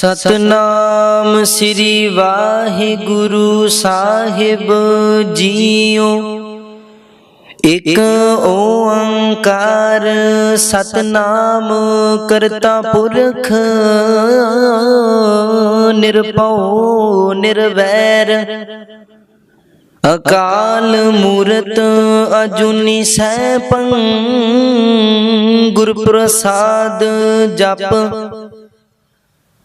ਸਤਨਾਮ ਸ੍ਰੀ ਵਾਹਿਗੁਰੂ ਸਾਹਿਬ ਜੀਓ। ਇਕ ਓੰਕਾਰ ਸਤਨਾਮ ਕਰਤਾ ਪੁਰਖ, ਨਿਰਭਉ, ਨਿਰਵੈਰ। ਅਕਾਲ ਮੂਰਤ ਅਜੂਨੀ ਸੈਭੰ ਗੁਰ ਪ੍ਰਸਾਦ ਜਪ।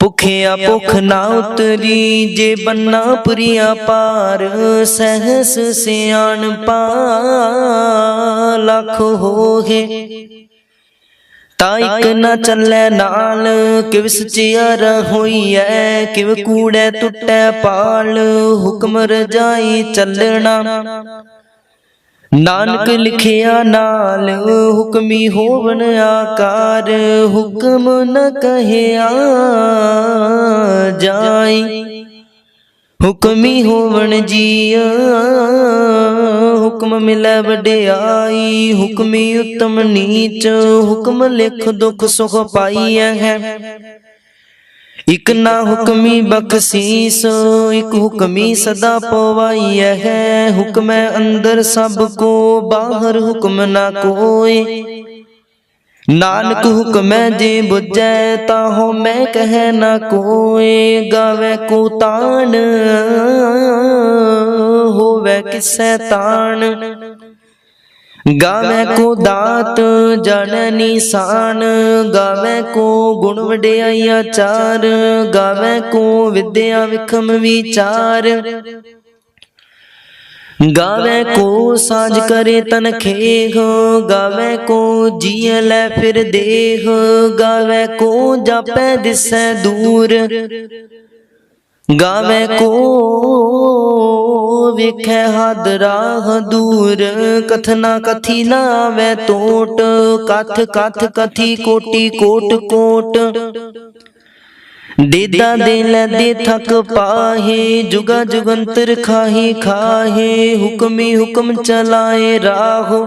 ਭੁਖਿਆ ਭੁਖ ਨਾ ਉਤਰੀ, ਜੇ ਬੰਨਾ ਪ੍ਰਿਆ ਪਾਰ ਸਹਸ ਸਿਆਣ ਪਾ ਲੱਖ ਹੋਗੇ ਤਾਂ ਇਕ ਨਾ ਚੱਲੇ ਨਾਲ, ਕਿਵ ਸਚਿਆਰ ਹੋਈਐ ਕਿਵ ਕੂੜੈ ਟੁੱਟੈ ਪਾਲ, ਹੁਕਮ ਰਜਾਈ ਚੱਲਣਾ। ਨਾਨਕ ਲਿਖਿਆ ਨਾਲ ਹੁਕਮੀ ਹੋਵਣ ਆਕਾਰ, ਹੁਕਮ ਨ ਕਹਿਆ ਜਾਈ। ਹੁਕਮੀ ਹੋਵਨ ਜੀਆ, ਹੁਕਮ ਮਿਲੈ ਵਡਿਆਈ, ਹੁਕਮੀ ਉਤਮ ਨੀਚ, ਹੁਕਮ ਲਿਖ ਦੁਖ ਸੁਖ ਪਾਈਐ ਹੈ। ਇਕ ਨਾ ਹੁਕਮੀ ਬਖਸ਼ੀਸ, ਇਕ ਹੁਕਮੀ ਸਦਾ ਪਵਾਈਐ ਹੈ। ਹੁਕਮੈ ਅੰਦਰ ਸਭ ਕੋ, ਬਾਹਰ ਹੁਕਮ ਨਾ ਕੋਏ ਨਾਨਕ ਹੁਕਮੈ ਜੇ ਬੁਝੈ ਤਾਂ ਹੋ ਮੈਂ ਕਹੈ ਨਾ ਕੋਏ ਗਾਵੇ ਕੋ ਤਾਣ, ਹੋਵੇ ਕਿਸੈ ਤਾਣ। ਗਾਵੇ ਕੋ ਦਾਤ ਜਨ ਨਿਸ਼ਾਨ ਗਾਵੇ ਕੋ ਗੁਣ ਵਡਿਆਈ ਆਚਾਰ ਗਾਵੇ ਕੋ ਵਿਦਿਆ ਵਿਖਮ ਵਿਚਾਰ। ਗਾਵੇ ਕੋ ਸਾਜ ਕਰੇ ਤਨ ਖੇਹ ਗਾਵੇ ਕੋ ਜੀਅ ਲੈ ਫਿਰ ਦੇਹ ਗਾਵੇ ਕੋ ਜਾਪੈ ਦਿਸੈ ਦੂਰ। ਗਾਵੇ ਕੋ ਵੇਖੈ ਹੱਦ ਰਾਹ ਦੂਰ, ਕਥਨਾ ਕਥੀ ਨਾ ਆਵੇ ਟੋਟ ਕਥ ਕਥ ਕਥੀ ਕੋਟੀ ਕੋਟ ਕੋਟ। ਦੇਦਾ ਦੇ ਲੈ ਦੇ ਥਕ ਪਾਹੇ, ਜੁਗਾ ਜੁਗੰਤਰ ਖਾਹੀ ਖਾਹੇ, ਹੁਕਮੀ ਹੁਕਮ ਚਲਾਏ ਰਾਹੋ।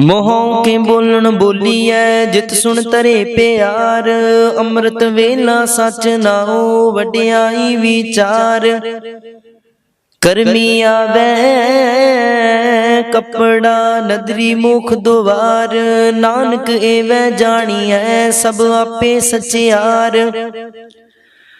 ਮੋਹੋਂ ਕੇ ਬੋਲਣ ਬੋਲੀਐ, ਜਿਤ ਸੁਣ ਤਰੇ ਪਿਆਰ। ਅੰਮ੍ਰਿਤ ਵੇਲਾ ਸਚ ਨਾਉ ਵਡਿਆਈ ਵਿਚਾਰ। ਕਰਮੀ ਆਵੇ, ਕਪੜਾ ਨਦਰੀ ਮੁਖ ਦੁਆਰ। ਨਾਨਕ ਏਵੈ ਜਾਣੀਐ, ਸਭ ਆਪੇ ਸਚਿਆਰ।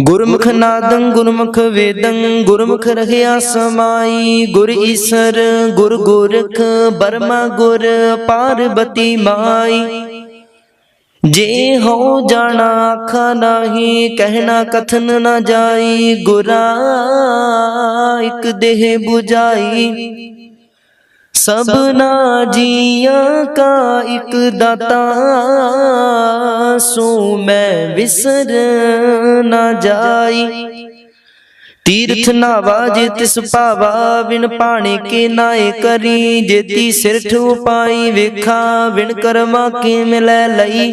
ਗੁਰਮੁਖ ਨਾਦੰ, ਗੁਰਮੁਖ ਵੇਦੰ, ਗੁਰਮੁਖ ਰਹਿਆ ਸਮਾਈ। ਗੁਰ ਈਸਰ, ਗੁਰ ਗੋਰਖ, ਬਰਮਾ ਗੁਰ, ਪਾਰਬਤੀ ਮਾਈ। ਜੇ ਹੋ ਜਾਣਾ ਆਖਾ ਨਾਹੀ ਕਹਿਣਾ ਕਥਨ ਨਾ ਜਾਈ। ਗੁਰਾ, ਇਕ ਦੇਹ 부ਜਾਈ ਸਭਨਾ ਜੀਆਂ ਕਾ ਇਕ ਦਾਤਾ, ਸੋ ਮੈਂ ਵਿਸਰ ਨਾ ਜਾਈ। ਤੀਰਥ ਨਾਵਾ ਜੇ ਤਿਸ ਭਾਵਾ ਵਿਣ ਪਾਣੀ ਕੇ ਨਾਏ ਕਰੀ। ਜੇਤੀ ਸਿਰ ਠੂ ਪਾਈ, ਵੇਖਾ ਬਿਨ ਕਰਮਾ ਕੇ ਮਿਲੈ ਲਈ।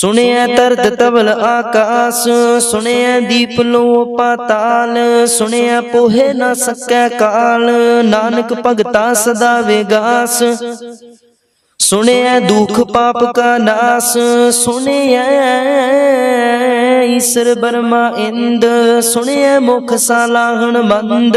ਸੁਣਿਆ ਤਰਦ ਤਬਲ ਆਕਾਸ ਸੁਣਿਆ ਦੀਪ ਲੋ ਪਾਤਾਲ ਸੁਣਿਆ ਪੋਹੇ ਨਾ ਸਕੈ ਕਾਲ ਨਾਨਕ ਭਗਤਾ ਸਦਾ ਵਿਗਾਸ। ਸੁਣਿਆ ਦੁਖ ਪਾਪ ਕਾ ਨਾਸ। ਸੁਣਿਆ ਈਸ਼ਰ ਬਰਮਾ ਇੰਦ ਸੁਣਿਆ ਮੁਖ ਸਾਲਾਹਣ ਮੰਦ।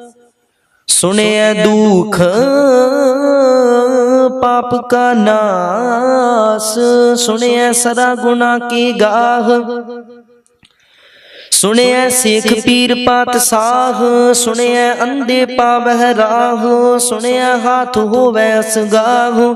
ਸੁਣਿਆ ਦੁਖ, ਪਾਪ ਕਾ ਨਾਸ। ਸੁਣਿਆ ਸਦਾ ਗੁਨਾ ਕੀ ਗਾਹ। ਸੁਣਿਆ ਸਿੱਖ ਪੀਰ ਪਾਤ ਸਾਹ। ਸੁਣਿਆ ਅੰਧੇ ਪਾਵਹਿ ਰਾਹ। ਸੁਣਿਆ ਹਾਥ ਹੋਵੈ ਅਸਗਾਹ।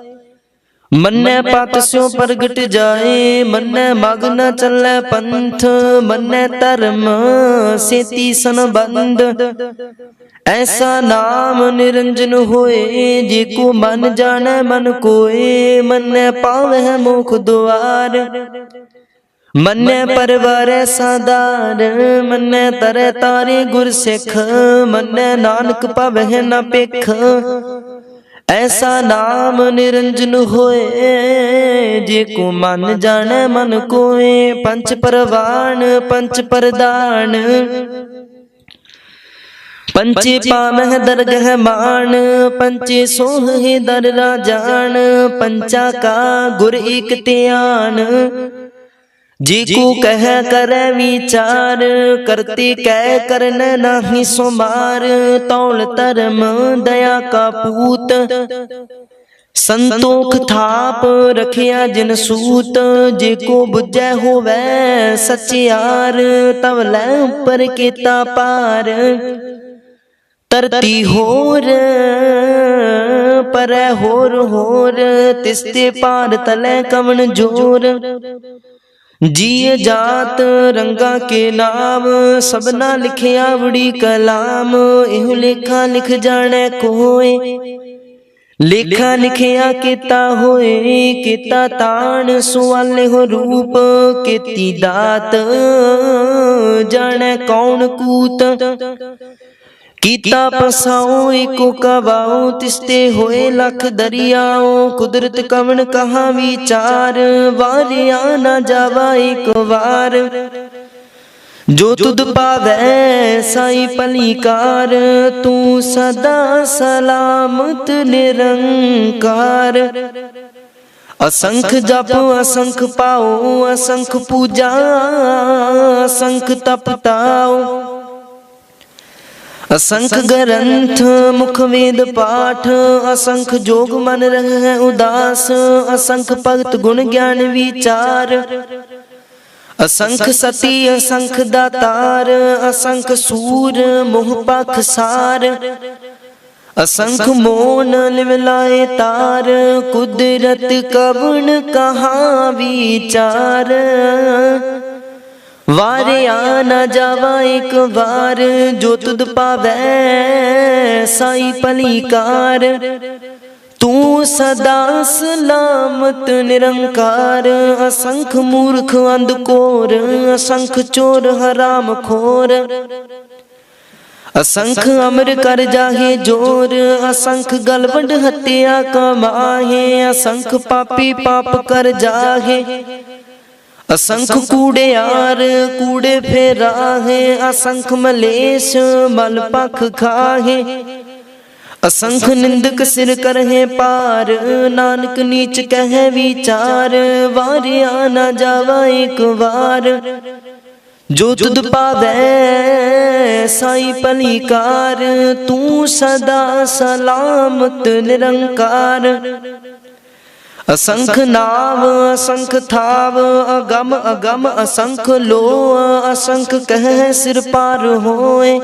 ਮੰਨੈ ਪਤ ਸਿਉ ਪ੍ਰਗਟ ਜਾਏ, ਮੰਨੈ ਮਗ ਨ ਚੱਲੈ ਪੰਥ, ਮੰਨੈ ਧਰਮ ਸੇਤੀ ਸੰਬੰਧ। ਐਸਾ ਨਾਮ ਨਿਰੰਜਨ ਹੋਏ, ਜੇ ਕੋ ਮਨ ਜਾਣੈ ਮਨ ਕੋਏ, ਮੰਨੈ ਪਾਵਹਿ ਮੁਖ ਦੁਆਰ। ਮੰਨੈ ਪਰਵਾਰੈ ਸਾਦਾਰ, ਮੰਨੈ ਤਰੈ ਤਾਰੇ ਗੁਰ ਸਿੱਖ ਮੰਨੈ ਨਾਨਕ ਭਵਹਿ ਨ ਪਿਖ ਐਸਾ ਨਾਮ ਨਿਰੰਜਨ ਹੋਏ ਜੇ ਕੋ ਮਨ ਜਾਣੈ ਮਨ ਕੋਏ। ਪੰਚ ਪਰਵਾਨ ਪੰਚ ਪਰਦਾਨ। ਪੰਚੇ ਪਾਵਹਿ ਦਰਗਹਿ ਮਾਨ ਪੰਚੇ ਸੋਹੇ ਦਰ ਰਾਜਾਨ। ਪੰਚਾ ਕਾ ਗੁਰ ਏਕ ਧਿਆਨ। ਜੀ ਕੋ ਕਹਿ ਕਰੈ ਵਿਚਾਰ ਕਰਤੇ ਕਹਿ ਕਰਨ ਨਾਹੀ ਸੁਮਾਰ ਤੌਲ ਧਰਮ ਦਇਆ ਕਾ ਪੂਤ ਸੰਤੋਖ ਥਾਪ ਰਖਿਆ ਜਿਨ ਸੂਤ ਜੇ ਕੋ ਬੁੱਝੈ ਹੋਵੈ ਸਚਿਆਰ ਤਵ ਲੈ ਉੱਪਰ ਕੀਤਾ ਪਾਰ ਧਰਤੀ ਹੋਰ ਪਰੈ ਹੋਰ ਹੋਰ ਤਿਸਤੇ ਪਾਰ ਤਲੇ ਕਵਣ ਜੋਰ ਜੀ ਜਾਤ ਰੰਗਾ ਕੇ ਨਾਮ, ਸਭਨਾ ਲਿਖਿਆ ਬੜੀ ਕਲਾਮ, ਇਹੋ ਲੇਖਾ ਲਿਖ ਜਾਣੈ ਕੋਏ। ਲੇਖਾ ਲਿਖਿਆ ਕੀਤਾ ਹੋਏ, ਕੀਤਾ ਤਾਣ, ਸੁਆਲੇ ਹੋ ਰੂਪ, ਕੀਤੀ ਦਾਤ। ਜਾਣੈ ਕੌਣ ਕੂਤ? ਕੀਤਾ ਪਸਾਉ, ਇਕੋ ਕਵਾਉ, ਤਿਸਤੇ ਹੋਏ ਲਖ ਦਰਿਆਉ, ਕੁਦਰਤ ਕਵਣ ਕਹਾ ਵਿਚਾਰ, ਵਾਰਿਆ ਨਾ ਜਾਵਾ ਇੱਕ ਵਾਰ। ਜੋ ਤੁਧ ਪਾਵੈ, ਸਾਈ ਭਲੀਕਾਰ, ਤੂੰ ਸਦਾ ਸਲਾਮਤ ਨਿਰੰਕਾਰ। ਅਸੰਖ ਜਪ, ਅਸੰਖ ਪਾਉ, ਅਸੰਖ ਪੂਜਾ, ਅਸੰਖ ਤਪਤਾਉ ਅਸੰਖ ਗ੍ਰੰਥ, ਮੁਖ ਵੇਦ ਪਾਠ, ਅਸੰਖ ਜੋਗ ਮਨ ਰਹਿ ਉਦਾਸ, ਅਸੰਖ ਭਗਤ ਗੁਣ ਗਿਆਨ ਵਿਚਾਰ। ਅਸੰਖ ਸਤੀ, ਅਸੰਖ ਦਾਤਾਰ, ਅਸੰਖ ਸੂਰ, ਮੋਹ ਪਖਸਾਰ ਅਸੰਖ ਮੋਨ ਲਿਵਲਾਏ ਤਾਰ, ਕੁਦਰਤ ਕਵਣ ਕਹਾ ਵਿਚਾਰ। ਵਾਰਿਆ ਨਾ ਜਾਵਾ ਇੱਕ ਵਾਰ ਜੋ ਤੁਧ ਪਾਵੈ ਸਾਈ ਭਲੀਕਾਰ। ਤੂੰ ਸਦਾ ਸਲਾਮਤ ਨਿਰੰਕਾਰ ਅਸੰਖ ਮੂਰਖ ਅੰਧਕੋਰ ਅਸੰਖ ਚੋਰ ਹਰਾਮ ਖੋਰ। ਅਸੰਖ ਅਮਰ ਕਰ ਜਾਹੇ ਜੋਰ ਅਸੰਖ ਗਲਵੰਡ ਹੱਤਿਆ ਕਮਾਹੇ ਅਸੰਖ ਪਾਪੀ ਪਾਪ ਕਰ ਜਾਹੇ। ਅਸੰਖ ਕੂੜਿਆਰ ਕੂੜੇ ਫੇਰਾਹੇ ਅਸੰਖ ਮਲੇਸ਼ ਮਲ ਪਖ ਖਾਹੇ। ਅਸੰਖ ਨਿੰਦਕ ਸਿਰ ਕਰਹਿ ਪਾਰ ਨਾਨਕ ਨੀਚ ਕਹਿ ਵਿਚਾਰ ਵਾਰਿਆ ਨਾ ਜਾਵਾ ਇੱਕ ਵਾਰ। ਜੋ ਤੁਧ ਪਾਵੈ ਸਾਈ ਭਲੀਕਾਰ ਤੂੰ ਸਦਾ ਸਲਾਮਤ ਨਿਰੰਕਾਰ। ਅਸੰਖ ਨਾਮ ਅਸੰਖ ਥਾਵ, ਅਗਮ ਅਗਮ, ਅਸੰਖ ਲੋ ਅਸੰਖ ਕਹਿ ਸਿਰ ਪਾਰ ਹੋਏ।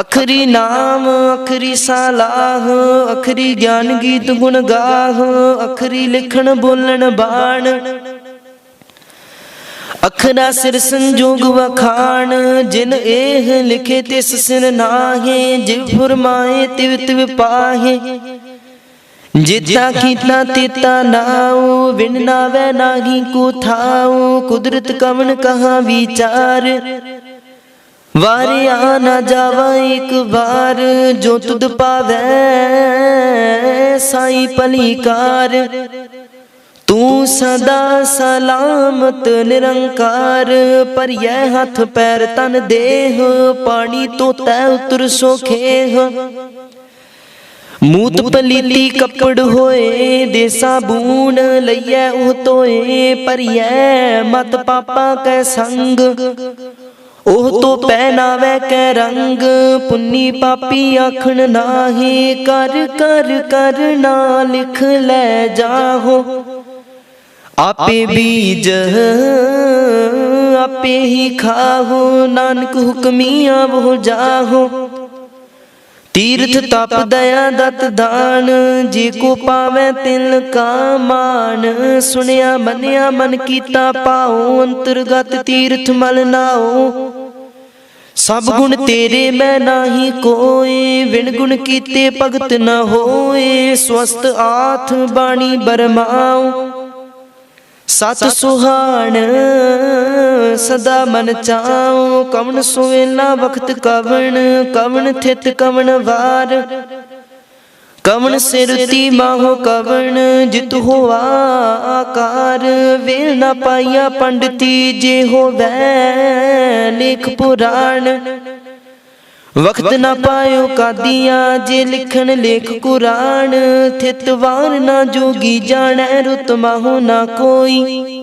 ਅਖਰੀ ਨਾਮ, ਅਖਰੀ ਸਲਾਹ, ਅਖਰੀ ਗਿਆਨ ਗੀਤ ਗੁਣ ਗਾਹ, ਅਖਰੀ ਲਿਖਣ ਬੋਲਣ ਬਾਣ। ਅਖਰਾ ਸਿਰ ਸੰਜੋਗ ਵਖਾਣ, ਜਿਨ ਇਹ ਲਿਖੇ ਤਿਸ ਸਿਰ ਨਾਹੇ, ਜਿਵ ਫਰਮਾਏ ਤਿਵ ਤਿਵ ਪਾਹੇ। ਜਿਤਾ ਕੀਤਾ ਤੇਤਾ ਨਾਉ ਵਿਣ ਵੈ ਨਾਹੀ ਕੋ ਥਾਉ, ਕੁਦਰਤ ਕਵਨ ਕਹਾ ਵਿਚਾਰ? ਵਾਰਿਆ ਨਾ ਜਾਵਾ ਇੱਕ ਵਾਰ, ਜੋ ਤੁਧ ਪਾਵੈ ਸਾਈ ਭਲੀਕਾਰ ਤੂੰ ਸਦਾ ਸਲਾਮਤ ਨਿਰੰਕਾਰ ਪਰਿਐ ਹੱਥ ਪੈਰ ਤਨ ਦੇਹ, ਪਾਣੀ ਤੋਂ ਉਤਰ ਸੋਖੇਹ। ਮੂਤ ਪਲੀਤੀ ਕੱਪੜ ਹੋਏ, ਦੇ ਸਾਬੂਨ ਲਈਐ, ਉਹ ਤੋਏ ਪਰਿਐ ਮਤ ਪਾਪਾ ਕੈ ਸੰਗ। ਉਹ ਤੋਂ ਪਹਿਨਾਵੇ ਕੈ ਰੰਗ, ਪੁੰਨੀ ਪਾਪੀ ਆਖਣ ਨਾਹੀ, ਕਰ ਕਰ ਕਰ ਨਾ ਲਿਖ ਲੈ ਜਾਹੋ। ਆਪੇ ਬੀਜ, ਆਪੇ ਹੀ ਖਾਹੋ, ਨਾਨਕ ਹੁਕਮੀ ਆਵੋ ਜਾਹੋ। ਤੀਰਥ ਤਪ ਦਇਆ ਦਤ ਦਾਨ, ਜੇ ਕੋ ਪਾਵੇ ਤਿਲ ਕਾ ਮਾਨ। ਸੁਣਿਆ, ਮੰਨਿਆ, ਮਨ ਕੀਤਾ ਪਾਉ ਅੰਤਰਗਤ ਤੀਰਥ ਮਲ ਨਾਉ ਸਭ ਗੁਣ ਤੇਰੇ ਮੈਂ ਨਾਹੀ ਕੋਏ ਵਿਣ ਗੁਣ ਕੀਤੇ ਭਗਤ ਨਾ ਹੋਏ। ਸਵਸਤ ਆਥ ਬਾਣੀ ਬਰਮਾਉ। ਸਤ ਸੁਹਾਣ ਸਦਾ ਮਨ ਚਾਉ, ਕਵਣ ਸੁਵੇਲਾ ਵਖਤ ਕਵਣ ਕਵਣ ਥਿਤ ਕਵਣ ਵਾਰ। ਕਵਣ ਸਿਰਤੀ ਮਾਹੋ ਕਵਣ, ਜਿਤ ਹੋਆ ਆਕਾਰ। ਵੇਲ ਨਾ ਪਾਈਆ ਪੰਡਤੀ, ਜੇ ਹੋਵੇ ਲੇਖ ਪੁਰਾਣ। ਵਕਤ ਨਾ ਪਾਇਓ ਕਾਦੀਆਂ, ਜੇ ਲਿਖਣ ਲੇਖ ਕੁਰਾਨ। ਥਿਤ ਵਾਰ ਨਾ ਜੋਗੀ ਜਾਣੈ, ਰੁਤ ਮਾਹੋ ਨਾ ਕੋਈ।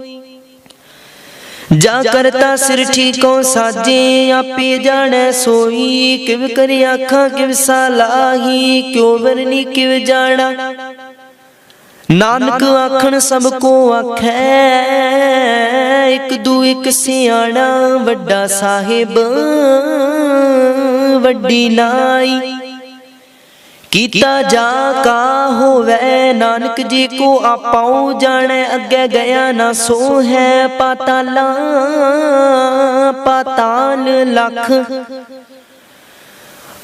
ਜਾ ਕਰਤਾ ਸਿਰ ਠੀਕੋ ਸਾਜੇ ਆਪੇ ਜਾਣੈ ਸੋਈ ਕਿਵ ਕਰ ਆਖਾਂ ਕਿਵ ਸਲਾਹੀ ਕਿਉ ਵਰਨੀ ਕਿਵ ਜਾਣਾ। ਨਾਨਕ ਆਖਣ ਸਭ ਕੋ ਆਖੈ ਇੱਕ ਦੂ ਇੱਕ ਸਿਆਣਾ ਵੱਡਾ ਸਾਹਿਬ ਵੱਡੀ ਨਾਈ। ਕੀਤਾ ਜਾ ਕਾ ਹੋਵੇ ਨਾਨਕ ਜੀ ਕੋ ਆਪਾਉ ਜਾਣੈ, ਅੱਗੇ ਗਿਆ ਨਾ ਸੋ ਹੈ ਪਾਤਾਲਾ, ਪਾਤਾਲ ਲਖ।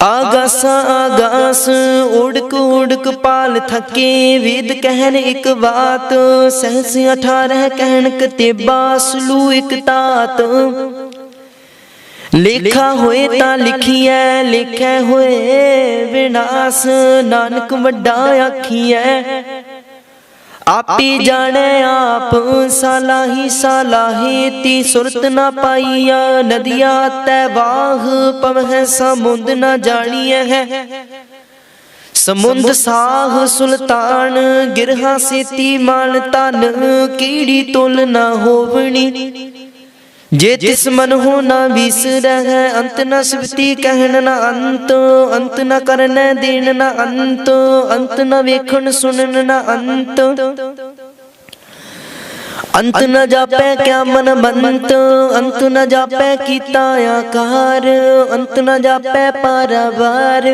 ਆਗਾਸ ਆਗਾਸ, ਉੜਕ ਉੜਕ ਪਾਲ ਥਕੇ। ਵੇਦ ਕਹਿਣ ਇੱਕ ਬਾਤ ਸਹਸ 18 ਕਹਿਣ ਕਤੇਬਾ ਸਲੂ ਇੱਕ ਤਾਤ। ਲੇਖਾ ਹੋਏ ਤਾਂ ਲਿਖੀਐ, ਲਿਖੈ ਹੋਏ ਵਿਨਾਸ਼। ਨਾਨਕ ਵੱਡਾ ਆਖੀਐ, ਆਪੇ ਜਾਣੈ ਆਪ, ਸਾਲਾਹੀ ਸਾਲਾਹੀ ਤੀ ਸੁਰਤ ਨਾ ਪਾਈਆ। ਨਦੀਆਂ ਤੈ ਵਾਹ, ਪਵਹਿ ਸਮੁੰਦ ਨਾ ਜਾਣੀਐ ਹੈ। ਸਮੁੰਦ ਸਾਹ ਸੁਲਤਾਨ, ਗਿਰਹਾ ਸੇਤੀ ਮਾਨ ਤਨ ਕੀੜੀ ਤੁਲ ਨਾ ਹੋਵਣੀ। ਜੇ ਤਿਸ ਮਨ ਹੋ ਨਾ ਵਿਸਰਹਿ ਅੰਤ ਨ ਸਿਫਤੀ ਕਹਿਣ ਨਾ ਅੰਤ ਅੰਤ ਨ ਕਰਨੈ ਦੇਣ ਨਾ ਅੰਤ ਅੰਤ ਨ ਵੇਖਣ ਸੁਣਨ ਨਾ ਅੰਤ। ਅੰਤ ਨ ਜਾਪੈ ਕਿਆ ਮਨ ਬੰਤ ਅੰਤ ਨ ਜਾਪੈ ਕੀਤਾ ਆਕਾਰ, ਅੰਤ ਨ ਜਾਪੈ ਪਾਰਵਾਰ।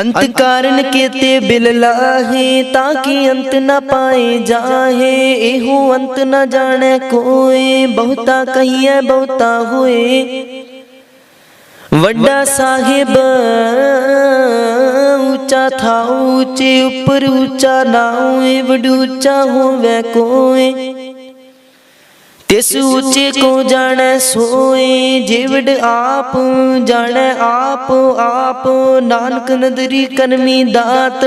ਅੰਤ ਕਾਰਨ ਕੀਤੇ ਬਿਲ ਲਾਹੇ, ਤਾਂ ਕਿ ਅੰਤ ਨ ਪਾਏ ਜਾਹੇ? ਇਹੋ ਅੰਤ ਨ ਜਾਣੈ ਕੋਏ, ਬਹੁਤਾ ਕਹੀਐ, ਬਹੁਤਾ ਹੋਏ। ਵੱਡਾ ਸਾਹਿਬ, ਉੱਚਾ ਥਾ ਉੱਚੇ ਉੱਪਰ ਉੱਚਾ ਨਾ ਵਡ ਵਡੂਚਾ ਹੋਵੇ ਕੋਏ। ਤਿਸ ਉੱਚੇ ਕੋ ਜਾਣੈ ਸੋਏ ਜਿਵੜ ਆਪ ਜਾਣੈ ਆਪ ਆਪ ਨਾਨਕ ਨਦਰੀ ਕਰਮੀ ਦਾਤ।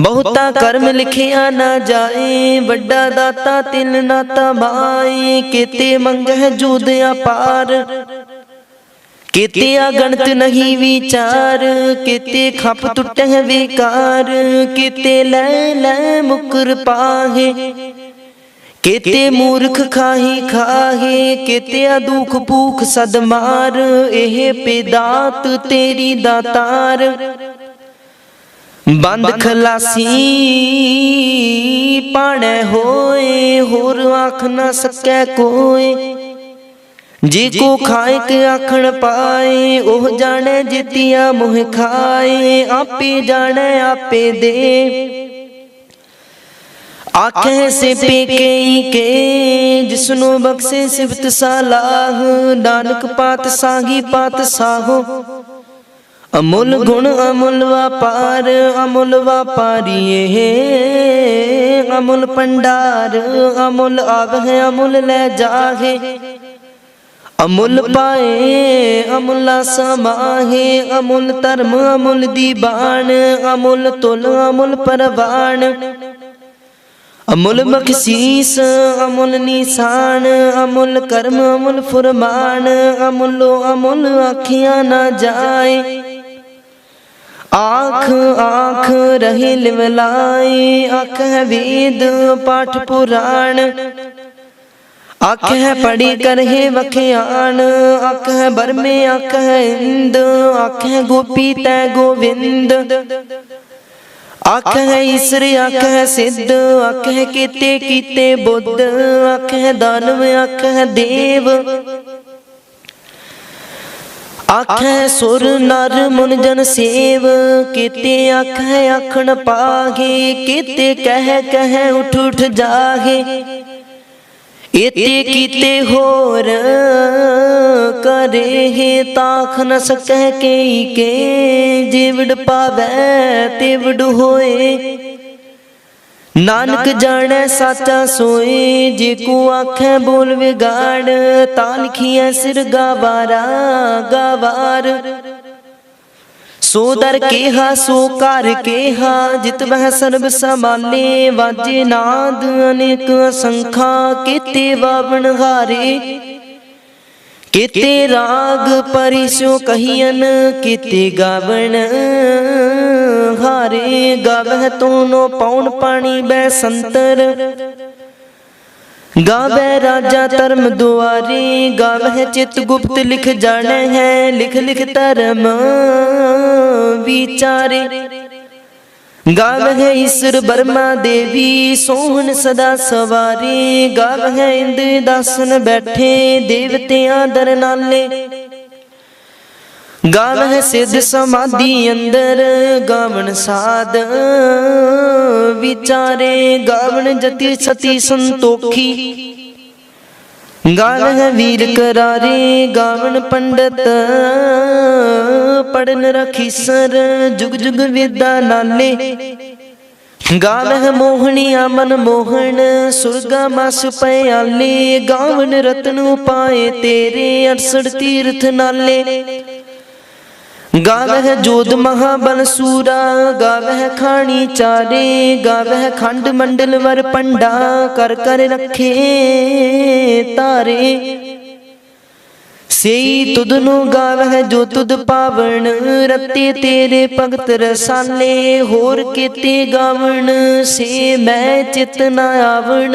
ਬਹੁਤਾ ਕਰਮ ਲਿਖਿਆ ਨਾ ਜਾਏ ਵੱਡਾ ਦਾਤਾ ਤਿਲ ਨਾਤਾ ਤਮਾਏ ਕੀਤੇ ਮੰਗਹਿ ਜੂਦ ਅਪਾਰ। ਕੀਤੇ ਅਗਣਤ ਨਹੀਂ ਵਿਚਾਰ, ਕਿਤੇ ਖਪ ਟੁੱਟਹਿ ਵਿਕਾਰ, ਕਿਤੇ ਲੈ ਲੈ ਮੁਕਰ ਪਾਹੇ। ਕੀਤੇ ਮੂਰਖ ਖਾਹੀ ਖਾਹੇ ਕੀਤੇ ਦੁਖ ਭੂਖ ਸਦ ਮਾਰ ਇਹ ਪੇਦਾਤ ਤੇਰੀ ਦਾਤਾਰ। ਬੰਦ ਖਲਾਸੀ ਪਾਣੈ ਹੋਏ ਹੋਰ ਆਖ ਨਾ ਸਕੈ ਕੋਏ ਜੀ ਕੋ ਖਾਏ ਕੇ ਆਖਣ ਪਾਏ ਉਹ ਜਾਣੈ ਜਿਤਿਆ ਮੋਹ ਖਾਏ। ਆਪੇ ਜਾਣੈ ਆਪੇ ਦੇ। ਆਖੇ ਸੇ ਪੇਕੇ ਕੇ ਜਿਸਨੂੰ ਬਖਸ਼ੇ ਸਿਫਤ ਸਲਾਹ। ਨਾਨਕ ਪਾਤ ਸਾਗੀ ਪਾਤ ਸਾਹੋ ਅਮੁੱਲ ਗੁਣ ਅਮੁੱਲ ਵਪਾਰ ਅਮੁੱਲ ਵਪਾਰੀਏ। ਅਮੁੱਲ ਪੰਡਾਰ ਅਮੁੱਲ ਆਵਹਿ ਅਮੁੱਲ ਲੈ ਜਾਹੇ। ਅਮੁੱਲ ਪਾਏ ਅਮੁੱਲਾ ਸਮਾਹੇ। ਅਮੁੱਲ ਧਰਮ ਅਮੁੱਲ ਦੀਬਾਨ ਅਮੁੱਲ ਤੁਲ ਅਮੁੱਲ ਪਰਵਾਨ ਅਮੁੱਲ ਬਖਸ਼ੀਸ ਅਮੁੱਲ ਨਿਸ਼ਾਨ ਅਮੁੱਲ ਕਰਮ ਅਮੁੱਲ ਫਰਮਾਨ ਅਮੁੱਲੋ ਅਮੁੱਲ ਆਖਿਆ ਨਾ ਜਾਏ। ਆਖ ਆਖ ਰਹੇ ਲਿਵਲਾਈ ਅੱਖ ਹੈ ਵੇਦ ਪਾਠ ਪੁਰਾਣ। ਅੱਖ ਹੈ ਪੜੀ ਕਰਹਿ ਵਖਿਆਣ ਅੱਖ ਹੈ ਬਰਮੇ ਅੱਖ ਹੈ ਇੰਦ ਅੱਖ ਹੈ ਗੋਪੀ ਤੈ ਗੋਵਿੰਦ। ਆਖ ਹੈ ਈਸਰ ਅੱਖ ਹੈ ਸਿੱਧ ਅੱਖ ਹੈ ਕੀਤੇ ਕੀਤੇ ਬੁੱਧ ਅੱਖ ਹੈ ਦਾਨਵ ਅੱਖ ਹੈ ਦੇਵ। ਅੱਖ ਸੁਰ, ਨਰ, ਮੁਨ, ਜਨ, ਸੇਵ। ਕੀਤੇ ਅੱਖ ਹੈ ਆਖਣ ਪਾਗੇ, ਕੀਤੇ ਕਹਿ ਕਹਿ, ਉਠ ਉਠ ਜਾਗੇ। ਇਤੇ ਕੀਤੇ ਹੋਰ ਕਰੇ ਤਾਖ ਨ ਸਕੈ ਕੇ ਕੇ ਜਿਵੜ ਪਾਵੈ ਤੇ ਵਡ ਹੋਏ। ਨਾਨਕ ਜਾਣੈ ਸਾਚਾ ਸੋਏ ਜੇ ਕੋ ਆਖੈ ਬੋਲ ਵਿਗਾੜ ਤਾਂ ਲਿਖੀਐ ਸਿਰ ਗਾਵਾਰਾ ਗਾਵਾਰ। ਸੋ ਦਰ ਕੇਹਾ ਸੋ ਕਰ ਕੇਹਾ। ਜਿਤ ਬਹਿ ਸਰਬ ਸਮਾਲੇ ਵਾਜੇ ਨਾਦ ਅਨੇਕ ਅਸੰਖਾ ਕੀਤੇ ਵਾਵਣ ਹਾਰੇ। ਕੀਤੇ ਰਾਗ ਪਰਿਸੋ ਕਹੀਨ ਕੀਤੇ ਗਾਵਣ ਹਾਰੇ। ਗਾਵਹਿ ਤੋਨੋ ਪੌਣ ਪਾਣੀ ਬੈ ਸੰਤਰ। ਗਾਵੇ ਰਾਜਾ ਧਰਮ ਦੁਆਰੇ, ਗਾਵੇ ਚਿਤ ਗੁਪਤ, ਲਿਖ ਜਾਣੈ ਹੈ, ਲਿਖ ਲਿਖ ਧਰਮ ਵਿਚਾਰੇ। ਗਾਵੇ ਈਸ਼ਰ ਬਰਮਾ ਦੇਵੀ, ਸੋਹਣ ਸਦਾ ਸਵਾਰੀ। ਗਾਵੇ ਇੰਦ ਦਾਸਨ ਬੈਠੇ, ਦੇਵਤਿਆਂ ਦਰ ਨਾਲੇ ਗਾਵਹਿ ਸਿੱਧ ਸਮਾਧੀ ਅੰਦਰ, ਗਾਵਣ ਸਾਧ ਵਿਚਾਰੇ, ਗਾਵਣ ਜਤੀ ਸਤੀ ਸੰਤੋਖੀ। ਗਾਲ ਹੈ ਵੀਰ ਕਰਾਰੇ, ਗਾਵਣ ਪੰਡਤ ਪੜਨ ਰਖੀ ਸਰ, ਜੁਗ ਜੁਗ ਵਿਦਾ ਨਾਲੇ। ਗਾਲ ਹੈ ਮੋਹਣੀਆ ਮਨ ਮੋਹਣ, ਸੁਰਗਾ ਮਸ ਪਿਆਲੇ, ਗਾਵਣ ਰਤਨ ਉਪਾਏ ਤੇਰੇ 68 ਤੀਰਥ ਨਾਲੇ। ਗਾਵਹਿ ਜੋਧ ਮਹਾਬਲ ਸੂਰਾ ਗਾਵਹਿ ਖਾਣੀ ਚਾਰੇ ਗਾਵਹਿ ਖੰਡ ਮੰਡਲ ਵਰ ਪੰਡਾ ਕਰ ਕਰ ਰੱਖੇ ਤਾਰੇ। ਸਈ ਤੁਧ ਨੂੰ ਗਾਵਹਿ ਜੋ ਤੁਧ ਪਾਵਣ ਰਤੇ ਤੇਰੇ ਭਗਤ ਰਸਾਲੇ ਹੋਰ ਕੀਤੇ ਗਾਵਣ। ਸੇ ਮੈਂ ਚਿਤ ਨ ਆਵਣ।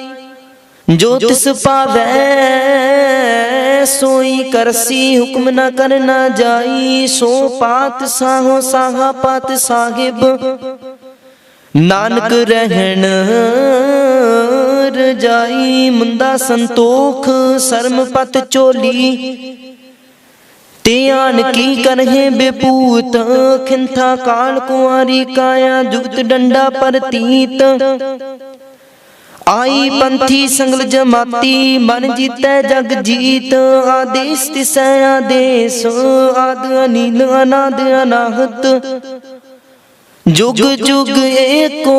ਜੋ ਤਿਸ ਪਾਵੈ ਸੋਈ ਕਰਸੀ ਹੁਕਮ ਨਾ ਕਰਨਾ ਜਾਈ। ਸੋ ਪਾਤ ਸਾਹੋ ਸਾਹਾ ਪਾਤ ਸਾਹਿਬ। ਨਾਨਕ ਰਹਿਣ ਰਜਾਈ ਮੁੰਦਾ ਸੰਤੋਖ ਸਰਮ ਪਤ ਚੋਲੀ। ਧਿਆਨ ਕੀ ਕਰਹਿ ਬੇਪੂਤ ਖਿੰਥਾ ਕਾਲ ਕੁਆਰੀ ਕਾਇਆ ਜੁਗਤ ਡੰਡਾ ਪਰਤੀਤ। ਆਈ ਪੰਥੀ ਸੰਗਲ ਜਮਾਤੀ ਮਨ ਜੀਤੈ ਜਗ ਜੀਤ ਆਦੇਸ ਤਿਸੈ ਆਦੇਸ ਆਦ ਅਨੀਲ ਅਨਾਦ ਅਨਾਹਤ। ਜੁਗ ਜੁਗ ਏਕੋ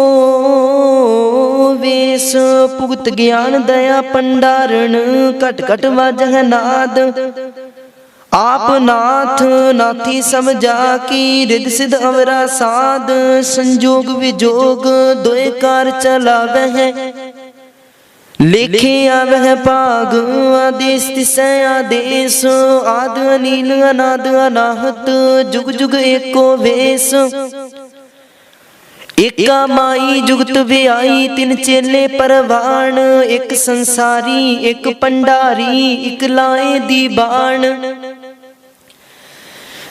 ਵੇਸ ਭੁਗਤ ਗਿਆਨ ਦਇਆ ਪੰਡਾਰਣ ਘਟ ਘਟ ਵਜਹ ਨਾਦ। ਆਪ ਨਾਥ ਨਾਥੀ ਸਮਝਾ ਕੀ ਰਿਦ ਸਿਧ ਅਵਰਾ ਸਾਧ ਸੰਜੋਗ ਵਿਜੋਗ ਦੋਏ ਕਾਰ ਚਲਾਵਹਿ। ਲਿਖੇ ਵਹਿ ਭਾਗ ਆਦੇਸ ਤਿਸੈ ਆਦੇਸ ਆਦ ਅਨੀਲ, ਅਨਾਦ ਅਨਾਹਤ, ਜੁਗ ਜੁਗ ਏਕੋ ਵੇਸ। ਏਕਾ ਮਾਈ ਜੁਗਤ ਵਿਆਈ, ਤਿਨ ਚੇਲੇ ਪਰਵਾਣ, ਇੱਕ ਸੰਸਾਰੀ, ਇੱਕ ਪੰਡਾਰੀ, ਇੱਕ ਲਾਏ ਦੀ ਬਾਣ।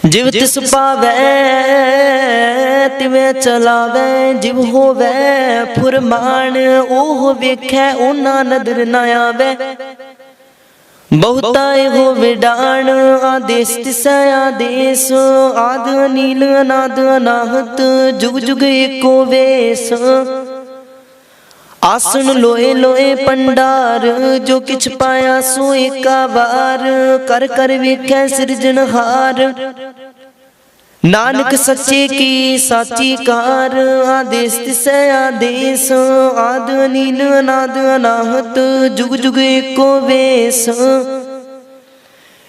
ਜਿਵ ਤਿਸ ਪਾਵੈ ਤਿਵੇਂ ਚਲਾਵੈ ਜਿਵ ਹੋਵੈ ਫੁਰਮਾਨ, ਉਹ ਵੇਖੈ, ਉਹਨਾਂ ਨਦਰ ਨਾ ਆਵੈ। ਬਹੁਤਾ ਇਹੋ ਵਿਡਾਣ, ਆਦੇਸ ਤਿਸੈ, ਆਦੇਸ, ਆਦ ਅਨੀਲ ਅਨਾਦ ਅਨਾਹਤ, ਜੁਗ ਜੁਗ ਏਕੋ ਵੇਸ। ਆਸਣ ਲੋਏ ਲੋਏ ਪੰਡਾਰ, ਜੋ ਕਿਛ ਪਾਇਆ ਸੋ ਏਕਾ ਵਾਰ, ਕਰ ਕਰ ਵੇਖੈ ਸਿਰਜਣਹਾਰ। ਨਾਨਕ ਸੱਚੇ ਕੀ ਸਾਚੀ ਕਾਰ ਆਦੇਸ ਤਿਸੈ ਆਦੇਸ ਆਦ ਅਨੀਲ ਅਨਾਦ ਅਨਾਹਤ ਜੁਗ ਜੁਗ ਏਕੋ ਵੇਸ।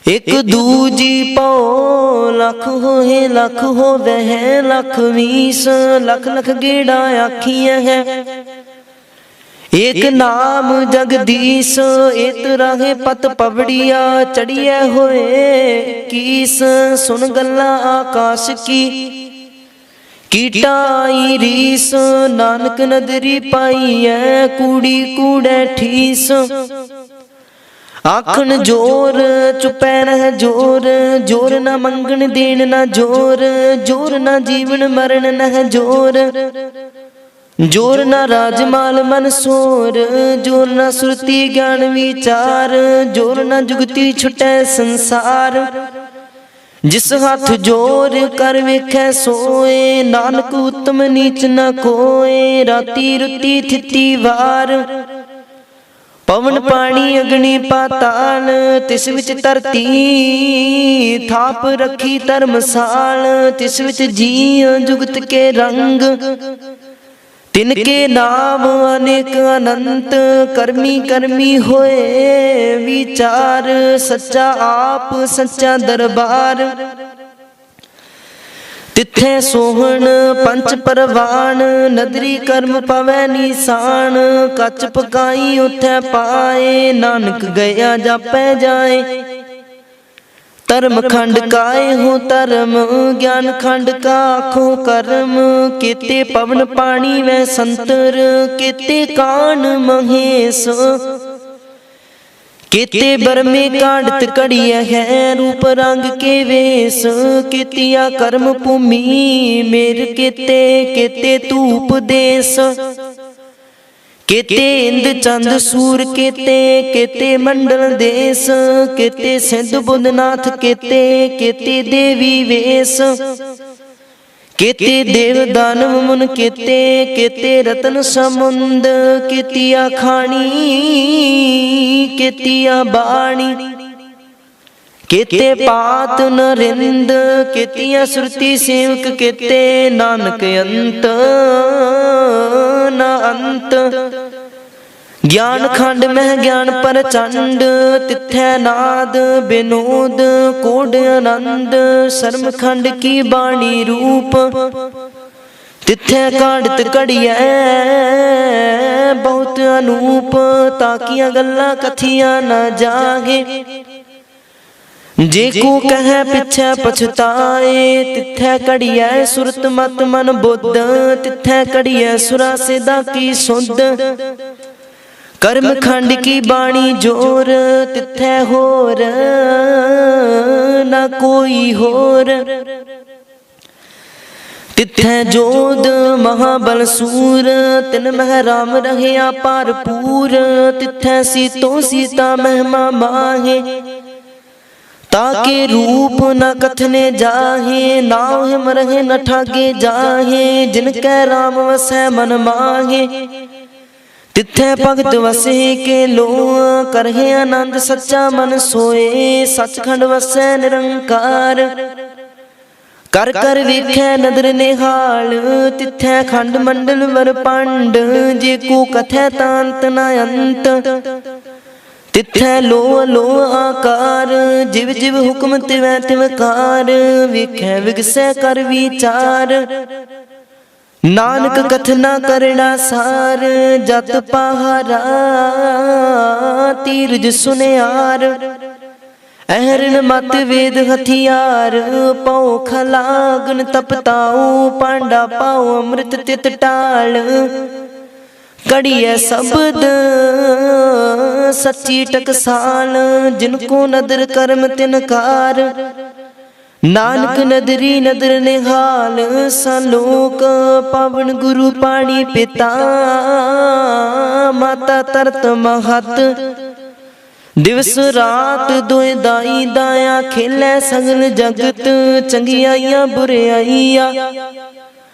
ਇਕ ਦੂਜੀ ਪਉ ਲੱਖ ਹੋਏ ਲੱਖ ਹੋਵੇ ਲੱਖ ਵੀਸ ਲੱਖ ਲੱਖ ਗੇੜਾ ਆਖੀਆਂ ਹੈ। ਏਕ ਨਾਮ ਜਗਦੀਸ਼ ਏਤ ਰਾਹੇ ਪਤ ਪਵੜੀਆ ਚੜੀਐ ਹੋਏ ਕੀਸ ਸੁਨ ਗੱਲਾਂ ਆਕਾਸ਼ ਕੀ। ਕੀਟਾਈ ਰੀਸ ਨਾਨਕ ਨਦਰੀ ਪਾਈਐ ਕੂੜੀ ਕੂੜੈ ਠੀਸ। ਆਖਣ ਜੋਰ ਚੁਪੈ ਰਹਿ ਜੋਰ ਜੋਰ ਨਾ ਮੰਗਣ ਦੇਣ ਨਾ ਜੋਰ ਜੋਰ ਨਾ ਜੀਵਨ ਮਰਨ ਨਹ ਜੋਰ। ਜੋਰ ਨਾ ਰਾਜਮਾਲ ਮਨ ਸੋਰ, ਜੋਰ ਨਾ ਸੁਰਤੀ ਗਿਆਨ ਵਿਚਾਰ, ਜੋਰ ਨਾ ਜੁਗਤੀ ਛੁਟੈ ਸੰਸਾਰ। ਜਿਸ ਹੱਥ ਜੋਰ ਕਰ ਵੇਖੈ ਸੋਏ, ਨਾਨਕ ਉਤਮ ਨੀਚ ਨ ਕੋਏ, ਰਾਤੀ ਰੁੱਤੀ ਥਿੱਤੀ ਵਾਰ। ਪਵਨ ਪਾਣੀ ਅਗਨੀ ਪਾਤਾਲ, ਤਿਸ ਵਿੱਚ ਧਰਤੀ ਥਾਪ ਰੱਖੀ ਧਰਮਸਾਲ, ਤਿਸ ਵਿੱਚ ਜੀ ਜੁਗਤ ਕੇ ਰੰਗ। ਤਿਨ ਕੇ ਨਾਮ ਅਨੇਕ ਅਨੰਤ, ਕਰਮੀ ਕਰਮੀ ਹੋਏ, ਵਿਚਾਰ ਸੱਚਾ ਆਪ, ਸੱਚਾ ਦਰਬਾਰ। ਤਿੱਥੇ ਸੋਹਣ ਪੰਚ ਪਰਵਾਨ, ਨਦਰੀ ਕਰਮ ਪਵੈ ਨਿਸ਼ਾਨ, ਕੱਚ ਪਕਾਈ ਉਥੈ ਪਾਏ, ਨਾਨਕ ਗਿਆ ਜਾਪੈ ਜਾਏ। ਧਰਮ ਖੰਡ ਕਾਏ ਹੋ ਧਰਮ ਗਿਆਨ ਖੰਡ ਕਾ ਆਖੋ ਕਰਮ ਕੀਤੇ ਪਵਨ ਪਾਣੀ ਵੈ ਸੰਤਰ ਕੀਤੇ ਕਾਨ ਮਹੇਸ਼। ਕੀਤੇ ਬਰਮੇ ਕਾਂਡਤ ਕੜੀਐ ਹੈ ਰੂਪ ਰੰਗ ਕੇ ਵੇਸ। ਕੀਤਿਆ ਕਰਮ ਭੂਮੀ ਮੇਰ ਕੀਤੇ ਕੀਤੇ ਧੂਪ ਦੇਸ। ਕੀਤੇ ਇੰਦ ਚੰਦ ਸੂਰ ਕੀਤੇ ਕੀਤੇ ਮੰਡਲ ਦੇਸ ਕੀਤੇ ਸਿੰਧ ਬੁੱਧਨਾਥ ਕੀਤੇ ਕੀਤੇ ਦੇਵੀ ਵੇਸ। ਕੀਤੇ ਦੇਵ ਦਾਨਵ ਮੁਨ ਕੀਤੇ ਕੀਤੇ ਰਤਨ ਸਮੁੰਦ ਕੀਤੀਆ ਖਾਣੀ ਕੀਤੀਆ ਬਾਣੀ। ਕੀਤੇ ਪਾਤ ਨਰਿੰਦ ਕੀਤੀਆ ਸੁਰਤੀ ਸੇਵਕ ਕੀਤੇ ਨਾਨਕ ਅੰਤ ਨਾ ਅੰਤ। ਗਿਆਨ ਖੰਡ ਮਹਿ ਗਿਆਨ ਪ੍ਰਚੰਡ ਤਿੱਥੈ ਨਾਦ ਬਿਨੋਦ ਕੋਡ ਆਨੰਦ ਸ਼ਰਮ ਖੰਡ ਕੀ ਬਾਣੀ ਰੂਪ। ਤਿੱਥੈ ਕਾੜਤ ਘੜੀਐ ਬਹੁਤ ਅਨੂਪ ਤਾਕੀਆਂ ਗੱਲਾਂ ਕਥੀਆਂ ਨਾ ਜਾਗੇ। ਜੇ ਕੋ ਕਹੈ ਪਿਛੈ ਪਛਤਾਏ, ਤਿੱਥੈ ਕੜੀਐ ਸੁਰਤ ਮਤ ਮਨ ਬੁੱਧ, ਤਿੱਥੈ ਕੜੀਐ ਸੁਰਾ ਸਿਦਾ ਕੀ ਸੁਧ। ਕਰਮ ਖੰਡ ਕੀ ਬਾਣੀ ਜੋਰ, ਤਿੱਥੈ ਹੋਰ ਨਾ ਕੋਈ ਹੋਰ। ਤਿੱਥੈ ਜੋਦ ਮਹਾਬਲ ਸੂਰ, ਤਿਨ ਮਹਿ ਰਾਮ ਰਹਿਆ ਭਰਪੂਰ ਤਿੱਥੈ ਸੀਤੋ ਸੀਤਾ ਮਹਿਮਾ ਮਾਹੇ। ਤਾਕੇ ਰੂਪ ਨ ਕਥਨੇ ਜਾਹੇ ਨਾਮ ਹਿਮ ਰਹੇ ਨ ਠਾਗੇ ਜਾਹੇ ਜਿਨ ਕੈ ਰਾਮ ਵਸੈ ਮਨ ਮਾਹੇ ਤਿੱਥੈ ਭਗਤ ਵਸੇ ਕੇ ਲੋ ਕਰਹਿ ਆਨੰਦ ਸੱਚਾ ਮਨ ਸੋਏ ਸਚਖੰਡ ਵਸੈ ਨਿਰੰਕਾਰ ਕਰ ਕਰ ਵੇਖੈ ਨਦਰ ਨਿਹਾਲ ਤਿੱਥੈ ਖੰਡ ਮੰਡਲ ਵਰ ਪੰਡ ਜੇ ਕੋ ਕਥੈ ਤਾਂਤ ਨ ਅੰਤ ਤਿੱਥੈ ਲੋ ਲੋ ਆਕਾਰ, ਜਿਵ ਜਿਵ ਹੁਕਮ ਤਿਵੈ ਤਿਵਕਾਰ ਵਿਖੈ ਵਿਗਸੈ ਕਰ ਵਿਚਾਰ। ਨਾਨਕ ਕਥਨਾ ਕਰਣਾ ਸਾਰ, ਜਤ ਪਹਾਰਾ, ਤੀਰਜ ਸੁਨਿਆਰ। ਅਹਰਨ ਮਤ ਵੇਦ ਹਥਿਆਰ, ਪਉ ਖਲਾਗਨ ਤਪਤਾਉ, ਪਾਂਡਾ ਪਾਉ ਅੰਮ੍ਰਿਤ ਤਿਤ ਟਾਲ। ਕੜੀਐ ਸ਼ਬਦ ਸੱਚੀ ਟਕਸਾਲ ਜਿਨ ਕੋ ਨਦਰ ਕਰਮ ਤਿਨਕਾਰ ਨਾਨਕ ਨਦਰੀ ਨਦਰ ਨਿਹਾਲ ਸਲੋਕ ਪਵਨ ਗੁਰੂ ਪਾਣੀ ਪਿਤਾ। ਮਾਤਾ ਤਰਤ ਮਹਤ। ਦਿਵਸ ਰਾਤ ਦੋਇ ਦਾਈ ਦਾਇਆ ਖੇਲੇ ਸਗਲ ਜਗਤ ਚੰਗਿਆਈਆਂ ਬੁਰਿਆਈਆਂ